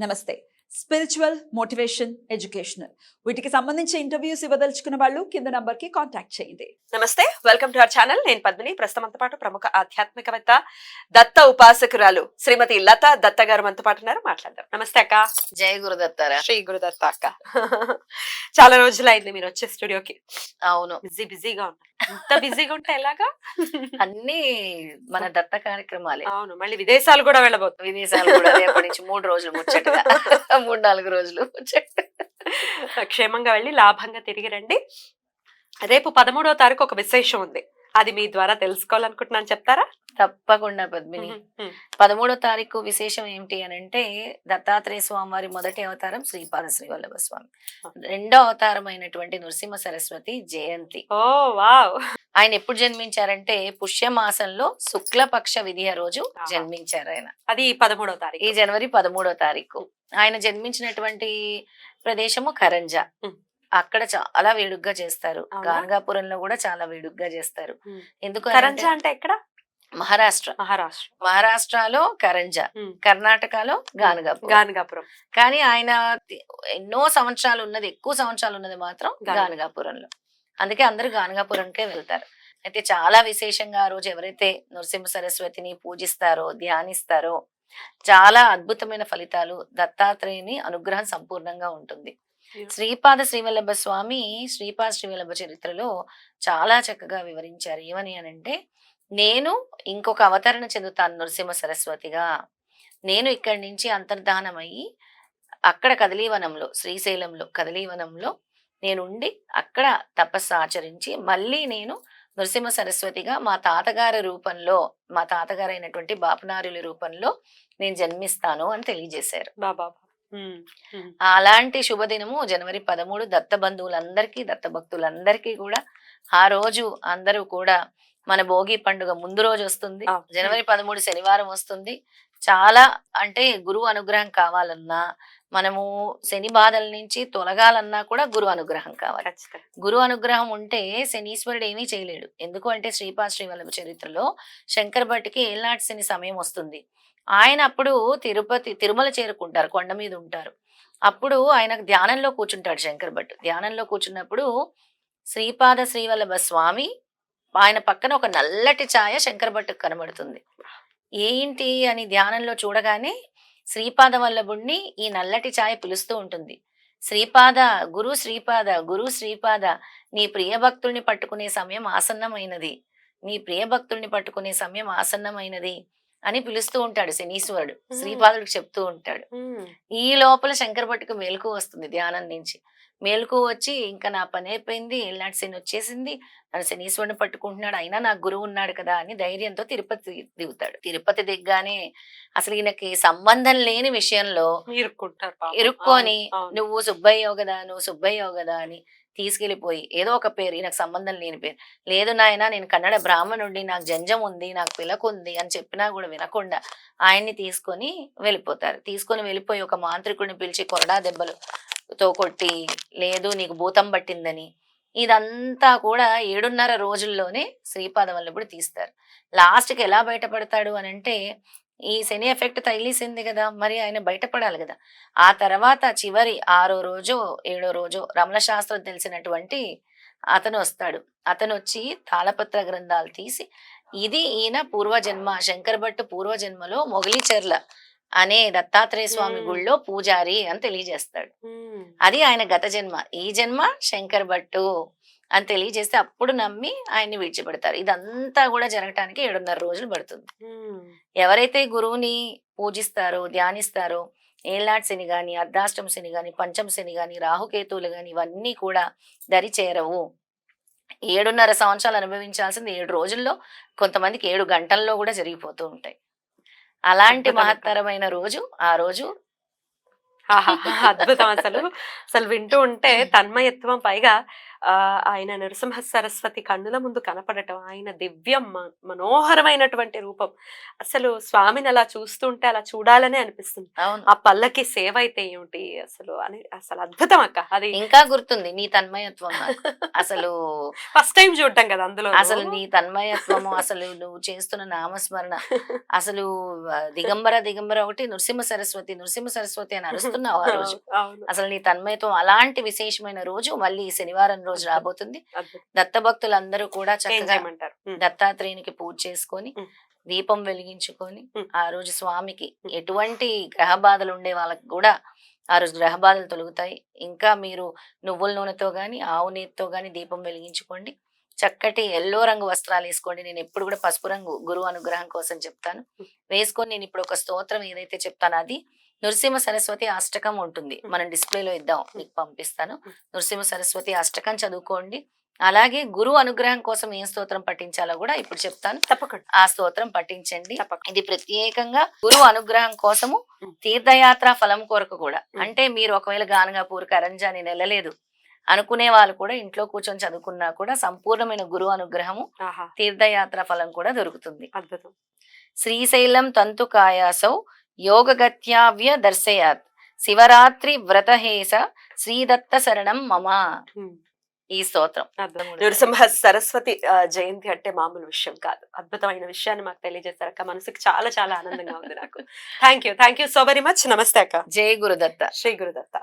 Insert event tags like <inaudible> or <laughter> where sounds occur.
నమస్తే. Spiritual motivation educational వీటికి సంబంధించి ఇంటర్వ్యూస్ ఇవ్వదలుచుకున్న వాళ్ళు కింద నంబర్కి కాంటాక్ట్ చేయండి. నమస్తే. వెల్కమ్ టు అవర్ ఛానల్ నేను పద్మిని. ప్రస్తుతంతో పాటు ప్రముఖ ఆధ్యాత్మికవేత్త దత్త ఉపాసకురాలు శ్రీమతి లత దత్త గారు మనతో పాటు ఉన్నారు. మాట్లాడదాం. నమస్తే అక్క. జయ గురుదత్తారా. శ్రీ గురుదత్త అక్క. <laughs> చాలా రోజులైంది మీరు వచ్చే స్టూడియోకి. అవును. బిజీ బిజీగా ఉన్నారు. ఇంత బిజీగా ఉంటే ఎలాగా? అన్ని మన దత్త కార్యక్రమాలే. అవును. మళ్ళీ విదేశాలు కూడా వెళ్ళబోతుంది విదేశాలు కూడా రేపటి నుంచి మూడు రోజులు ముచ్చటగా. <laughs> మూడు నాలుగు రోజులు ముచ్చట. క్షేమంగా వెళ్ళి లాభంగా తిరిగి రండి. రేపు పదమూడవ తారీఖు ఒక విశేషం ఉంది. అది మీ ద్వారా తెలుసుకోవాలనుకుంటున్నాను. చెప్తారా? తప్పకుండా పద్మిని. పదమూడో తారీఖు విశేషం ఏమిటి అని అంటే దత్తాత్రేయ స్వామి వారి మొదటి అవతారం శ్రీపాద శ్రీవల్లభ స్వామి. రెండో అవతారం అయినటువంటి నృసింహ సరస్వతి జయంతి. Oh wow. ఆయన ఎప్పుడు జన్మించారంటే పుష్యమాసంలో శుక్లపక్ష విధియ రోజు. జన్మించారు ఆయన. అది పదమూడవ ఈ తారీఖు. జనవరి పదమూడో తారీఖు. ఆయన జన్మించినటువంటి ప్రదేశము కరంజ. అక్కడ చాలా వేడుగ్గా చేస్తారు. అవునా? గాన్గాపురంలో కూడా చాలా వేడుగ్గా చేస్తారు. ఎందుకు కరంజ అంటే ఎక్కడ? మహారాష్ట్ర. మహారాష్ట్ర. మహారాష్ట్రలో కరంజ. కర్ణాటకలో గానగాపురం. గానగాపురం. కానీ ఆయన ఎన్నో సంవత్సరాలు ఉన్నది ఎక్కువ సంవత్సరాలు ఉన్నది మాత్రం గాన- గానగాపురంలో. అందుకే అందరూ గానగాపురంకే వెళ్తారు. అయితే చాలా విశేషంగా ఆ రోజు ఎవరైతే నరసింహ సరస్వతిని పూజిస్తారో ధ్యానిస్తారో చాలా అద్భుతమైన ఫలితాలు దత్తాత్రేయుని అనుగ్రహం సంపూర్ణంగా ఉంటుంది. శ్రీపాద శ్రీవల్లభ స్వామి శ్రీపాద శ్రీవల్లభ చరిత్రలో చాలా చక్కగా వివరించారు. ఏమని అనంటే నేను ఇంకొక అవతరణ చెందుతాను నరసింహ సరస్వతిగా. నేను ఇక్కడి నుంచి అంతర్ధానమయ్యి అక్కడ కదలీవనంలో శ్రీశైలంలో కదలీవనంలో నేను ఉండి అక్కడ తపస్సు ఆచరించి మళ్ళీ నేను నరసింహ సరస్వతిగా మా తాతగారి రూపంలో మా తాతగారు అయినటువంటి బాపనారుల రూపంలో నేను జన్మిస్తాను అని తెలియజేశారు. బాబా. అలాంటి శుభదినము జనవరి పదమూడు దత్త బంధువులందరికీ దత్త భక్తులందరికీ కూడా ఆ రోజు అందరూ కూడా మన భోగి పండుగ ముందు రోజు వస్తుంది. జనవరి పదమూడు శనివారం వస్తుంది. చాలా అంటే గురువు అనుగ్రహం కావాలన్నా మనము శని బాధల నుంచి తొలగాలన్నా కూడా గురు అనుగ్రహం కావాలి. గురు అనుగ్రహం ఉంటే శనీశ్వరుడు ఏమీ చేయలేడు. ఎందుకు అంటే శ్రీపాద శ్రీవల్లభ చరిత్రలో శంకర్ భట్టికి ఏళ్ళనాటి శని సమయం వస్తుంది. ఆయన అప్పుడు తిరుపతి తిరుమల చేరుకుంటారు కొండ మీద ఉంటారు. అప్పుడు ఆయన ధ్యానంలో కూర్చుంటాడు శంకర్ భట్. ధ్యానంలో కూర్చున్నప్పుడు శ్రీపాద శ్రీవల్లభ స్వామి ఆయన పక్కన ఒక నల్లటి ఛాయ శంకర్ భట్టుకు కనబడుతుంది. ఏంటి అని ధ్యానంలో చూడగానే శ్రీపాద వల్లభుణ్ణి ఈ నల్లటి ఛాయ పిలుస్తూ ఉంటుంది. శ్రీపాద గురు శ్రీపాద గురు శ్రీపాద నీ ప్రియ భక్తుల్ని పట్టుకునే సమయం ఆసన్నమైనది. నీ ప్రియ భక్తుల్ని పట్టుకునే సమయం ఆసన్నమైనది అని పిలుస్తూ ఉంటాడు శనీశ్వరుడు. శ్రీపాదుడికి చెప్తూ ఉంటాడు. ఈ లోపల శంకర భట్టుకు మేలుకు వస్తుంది ధ్యానం నుంచి. మేలుకు వచ్చి ఇంకా నా పని అయిపోయింది శని వచ్చేసింది నన్ను శనీశ్వరుని పట్టుకుంటున్నాడు అయినా నాకు గురువు ఉన్నాడు కదా అని ధైర్యంతో తిరుపతి దిగుతాడు తిరుపతి దిగ్గానే అసలు ఈయనకి సంబంధం లేని విషయంలో. ఇరుక్కొని. నువ్వు సుబ్బయ్యవు కదా నువ్వు సుబ్బయ్యవు కదా అని తీసుకెళ్ళిపోయి ఏదో ఒక పేరు ఈయనకు సంబంధం లేని పేరు లేదు నాయన నేను కన్నడ బ్రాహ్మణుడి నాకు జంజం ఉంది నాకు పిలకు ఉంది అని చెప్పినా కూడా వినకుండా ఆయన్ని తీసుకొని వెళ్ళిపోతారు తీసుకొని వెళ్ళిపోయి ఒక మాంత్రికుడిని పిలిచి కొరడా తో కొట్టి లేదు నీకు భూతం పట్టిందని. ఇదంతా కూడా ఏడున్నర రోజుల్లోనే శ్రీపాద వల్లభుడు తీస్తారు. లాస్ట్కి ఎలా బయటపడతాడు అని అంటే ఈ శని ఎఫెక్ట్ తగిలిసింది కదా మరి ఆయన బయటపడాలి కదా. ఆ తర్వాత చివరి ఆరో రోజు ఏడో రోజు రమణ శాస్త్రం తెలిసినటువంటి అతను వస్తాడు. అతను వచ్చి తాళపత్ర గ్రంథాలు తీసి ఇది ఈయన పూర్వజన్మ శంకర్ భట్ పూర్వజన్మలో మొగలిచెర్ల అనే దత్తాత్రేయ స్వామి. గుళ్ళో పూజారి అని తెలియజేస్తాడు. అది ఆయన గత జన్మ ఈ జన్మ శంకర్ భట్టు అని తెలియజేస్తే అప్పుడు నమ్మి ఆయన్ని విడిచిపెడతారు ఇదంతా కూడా జరగటానికి ఏడున్నర రోజులు పడుతుంది. ఎవరైతే గురువుని పూజిస్తారో ధ్యానిస్తారో ఏళ్ళాటి శని గాని అర్ధాష్టమ శని గాని పంచమ శని గాని రాహుకేతువులు గాని ఇవన్నీ కూడా దరి చేరవు ఏడున్నర సంవత్సరాలు అనుభవించాల్సింది ఏడు రోజుల్లో కొంతమందికి ఏడు గంటల్లో కూడా జరిగిపోతూ ఉంటాయి అలాంటి. మహత్తరమైన రోజు ఆ రోజు అద్భుతం అసలు అసలు వింటూ ఉంటే <laughs> తన్మయత్వం పైగా ఆయన నరసింహ సరస్వతి కన్నుల ముందు కనపడటం ఆయన దివ్య మనోహరమైనటువంటి రూపం. అసలు స్వామిని అలా చూస్తుంటే అలా చూడాలనే అనిపిస్తుంది. ఆ పల్లకి సేవ అయితే ఏమిటి అసలు అని అసలు అద్భుతం అక్క. అది ఇంకా గుర్తుంది నీ తన్మయత్వం. అసలు <laughs> ఫస్ట్ టైం చూడటం కదా అందులో అసలు నీ తన్మయత్వము అసలు నువ్వు చేస్తున్న నామస్మరణ. అసలు దిగంబర దిగంబర ఒకటి నృసింహ సరస్వతి నృసింహ సరస్వతి అని <laughs> అరుస్తున్నావు ఆ రోజు. అసలు నీ తన్మయత్వం అలాంటి విశేషమైన రోజు మళ్ళీ శనివారం రోజు రాబోతుంది. దత్త భక్తులందరూ కూడా చక్కగా. దత్తాత్రేయునికి పూజ చేసుకొని. దీపం వెలిగించుకొని. ఆ రోజు స్వామికి. ఎటువంటి గ్రహ బాధలు ఉండే వాళ్ళకి కూడా ఆ రోజు గ్రహ బాధలు తొలగుతాయి ఇంకా మీరు నువ్వుల నూనెతో గాని ఆవు నేతితో గాని దీపం వెలిగించుకోండి చక్కటి ఎల్లో రంగు వస్త్రాలు వేసుకోండి నేను ఎప్పుడు కూడా పసుపు రంగు గురువు అనుగ్రహం కోసం చెప్తాను వేసుకొని నేను ఇప్పుడు ఒక స్తోత్రం ఏదైతే చెప్తానో అది నృసింహ సరస్వతి అష్టకం ఉంటుంది. మనం డిస్ప్లేలో ఇద్దాం మీకు పంపిస్తాను. నృసింహ సరస్వతి అష్టకం చదువుకోండి. అలాగే గురువు అనుగ్రహం కోసం ఏం స్తోత్రం పఠించాలో కూడా ఇప్పుడు చెప్తాను. తప్పకుండా. ఆ స్తోత్రం పఠించండి. ఇది ప్రత్యేకంగా గురువు అనుగ్రహం కోసము. తీర్థయాత్ర ఫలం కొరకు కూడా. అంటే మీరు ఒకవేళ గానగాపూర్ కరంజా నేను వెళ్ళలేదు అనుకునే వాళ్ళు కూడా ఇంట్లో కూర్చొని చదువుకున్నా కూడా సంపూర్ణమైన గురువు అనుగ్రహము తీర్థయాత్ర ఫలం కూడా దొరుకుతుంది. అద్భుతం. శ్రీశైలం తంతు కాయాసౌ యోగగత్యావ్య దర్శయాత్ శివరాత్రి వ్రతహేస శ్రీదత్త శరణం మమ. ఈ స్తోత్రం. నరసింహ సరస్వతి జయంతి అంటే మామూలు విషయం కాదు అద్భుతమైన విషయాన్ని మాకు తెలియజేశారక్క మనసుకి చాలా చాలా ఆనందంగా ఉంది నాకు thank you thank you so very much నమస్తే అక్క జై గురుదత్త శ్రీ గురుదత్త